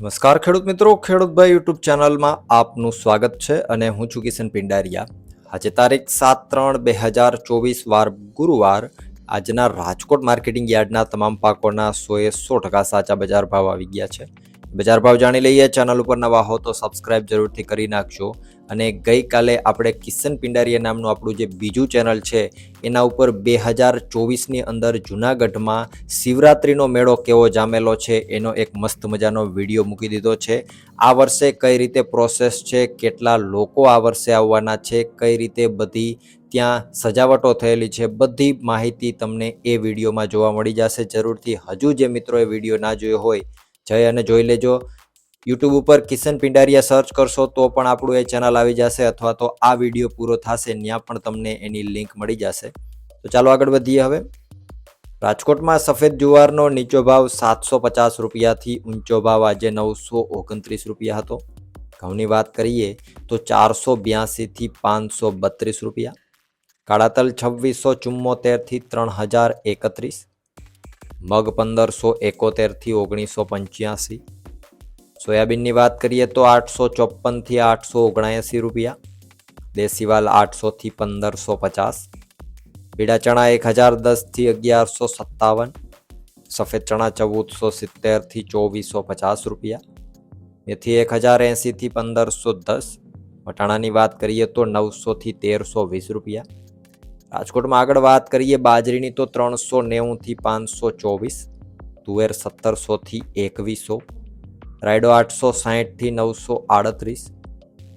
નમસ્કાર ખેડૂત મિત્રો ખેડૂતભાઈ યુટ્યુબ ચેનલમાં આપનું સ્વાગત છે અને હું છું કિશન પિંડારિયા. આજે તારીખ સાત ત્રણ બે હજાર ચોવીસ વાર ગુરુવાર આજના રાજકોટ માર્કેટિંગ યાર્ડના તમામ પાકોના સોએ સો ટકા સાચા બજાર ભાવ આવી ગયા છે. બજાર ભાવ જાણી લઈએ ચેનલ ઉપર નવા હો તો સબસ્ક્રાઇબ જરૂરથી કરી નાખજો. અને ગઈકાલે આપણે કિશન પિંડારીયા નામનું આપણું જે બીજું ચેનલ છે, એના ઉપર બે હજાર ચોવીસની અંદર જુનાગઢમાં શિવરાત્રિનો મેળો કેવો જામેલો છે, એનો એક મસ્ત મજાનો વીડિયો મૂકી દીધો છે. આ વર્ષે કઈ રીતે પ્રોસેસ છે, કેટલા લોકો આ વર્ષે આવવાના છે, કઈ રીતે બધી ત્યાં સજાવટો થયેલી છે, બધી માહિતી તમને એ વિડીયોમાં જોવા મળી જશે. જરૂરથી હજુ જે મિત્રોએ વીડિયો ના જોયો હોય જઈ અને જોઈ લેજો. યુટ્યુબ ઉપર કિશન પિંડારિયા સર્ચ કરશો તો પણ આપણું એ ચેનલ આવી જશે અથવા તો આ વીડિયો પૂરો થશે, ત્યાં પણ તમને એની લિંક મળી જશે. તો ચાલો આગળ વધીએ હવે. રાજકોટમાં સફેદ જુવારનો નીચો ભાવ સાતસો પચાસ રૂપિયાથી ઊંચો ભાવ આજે નવસો ઓગણત્રીસ રૂપિયા હતો. ઘઉંની વાત કરીએ તો ચારસો બ્યાસીથી પાંચસો બત્રીસ રૂપિયા. કાળાતલ છવ્વીસો ચુમ્મોતેરથી ત્રણ હજાર એકત્રીસ. મગ પંદરસો એકોતેરથી ઓગણીસો પંચ્યાસી. સોયાબીનની વાત કરીએ તો આઠસો ચોપનથી આઠસો ઓગણએંસી રૂપિયા. દેશીવાલ આઠસોથી પંદરસો પચાસ. પીળા ચણા એક હજાર દસથી અગિયારસો સત્તાવન. સફેદ ચણા ચૌદસો સિત્તેરથી ચોવીસો પચાસ રૂપિયા. મેથી એક હજાર એંસીથી પંદરસો દસ. વટાણાની વાત કરીએ તો નવસોથી તેરસો વીસ રૂપિયા. રાજકોટમાં આગળ વાત કરીએ, બાજરીની તો ત્રણસો નેવુંથી પાંચસો ચોવીસ, તુવેર સત્તરસોથી એકવીસો, રાયડો આઠસો સાહીઠથી નવસો આડત્રીસ,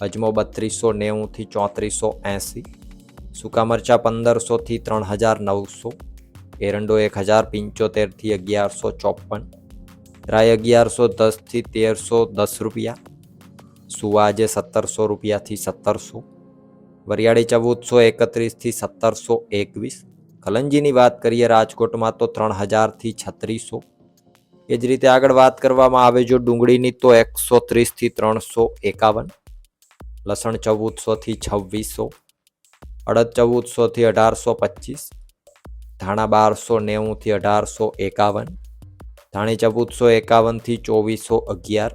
અજમો બત્રીસો નેવુંથી ચોત્રીસો એંસી, સૂકા મરચાં પંદરસોથી ત્રણ હજાર નવસો, એરંડો એક હજાર પંચોતેરથી અગિયારસો ચોપન રાય અગિયારસો દસથી તેરસો દસ રૂપિયા, સુવા આજે સત્તરસો રૂપિયાથી સત્તરસો વરિયાળી ચૌદસો એકત્રીસથી સત્તરસો એકવીસ. કલંજીની વાત કરીએ રાજકોટમાં તો ત્રણ હજારથી છત્રીસો. એ જ રીતે આગળ વાત કરવામાં આવે જો ડુંગળીની તો એકસો ત્રીસથી ત્રણસો એકાવન. લસણ ચૌદસોથી છવ્વીસો. અડદ ચૌદસોથી અઢારસો પચીસ. ધાણા બારસો નેવુંથી અઢારસો એકાવન. ધાણી ચૌદસો એકાવનથી ચોવીસો અગિયાર.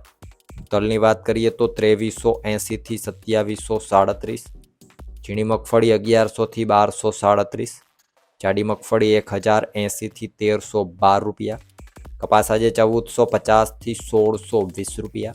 તલની વાત કરીએ તો ત્રેવીસો એંસીથી સત્યાવીસો સાડત્રીસ. ઝીણી મગફળી અગિયારસોથી બારસો સાડત્રીસ, જાડી મગફળી એક હજાર એંસીથી તેરસો બાર રૂપિયા, કપાસ આજે ચૌદસો પચાસથી સોળસો વીસ રૂપિયા.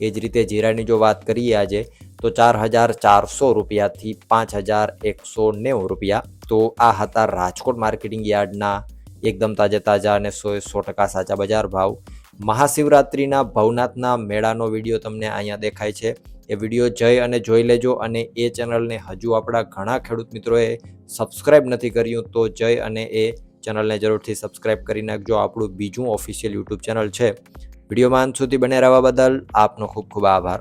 એ જ રીતે જીરાની જો વાત કરીએ આજે, તો ચાર હજાર ચારસો રૂપિયાથી પાંચ હજાર એકસો નેવું રૂપિયા. તો આ હતા રાજકોટ માર્કેટિંગ યાર્ડના એકદમ તાજા તાજા અને સો સો ટકા સાચા બજાર ભાવ. મહાશિવરાત્રિના ભવનાથના મેળાનો વીડિયો તમને અહીંયા દેખાય છે. એ વીડિયો જઈ અને જોઈ લેજો અને એ ચેનલને હજુ આપણા ઘણા ખેડૂત મિત્રોએ સબસ્ક્રાઇબ નથી કર્યું તો જઈ અને એ ચેનલને જરૂરથી સબસ્ક્રાઇબ કરી નાખજો. આપણું બીજું ઓફિશિયલ યુટ્યુબ ચેનલ છે. વિડીયોમાં અંત સુધી બને રહેવા બદલ આપનો ખૂબ ખૂબ આભાર.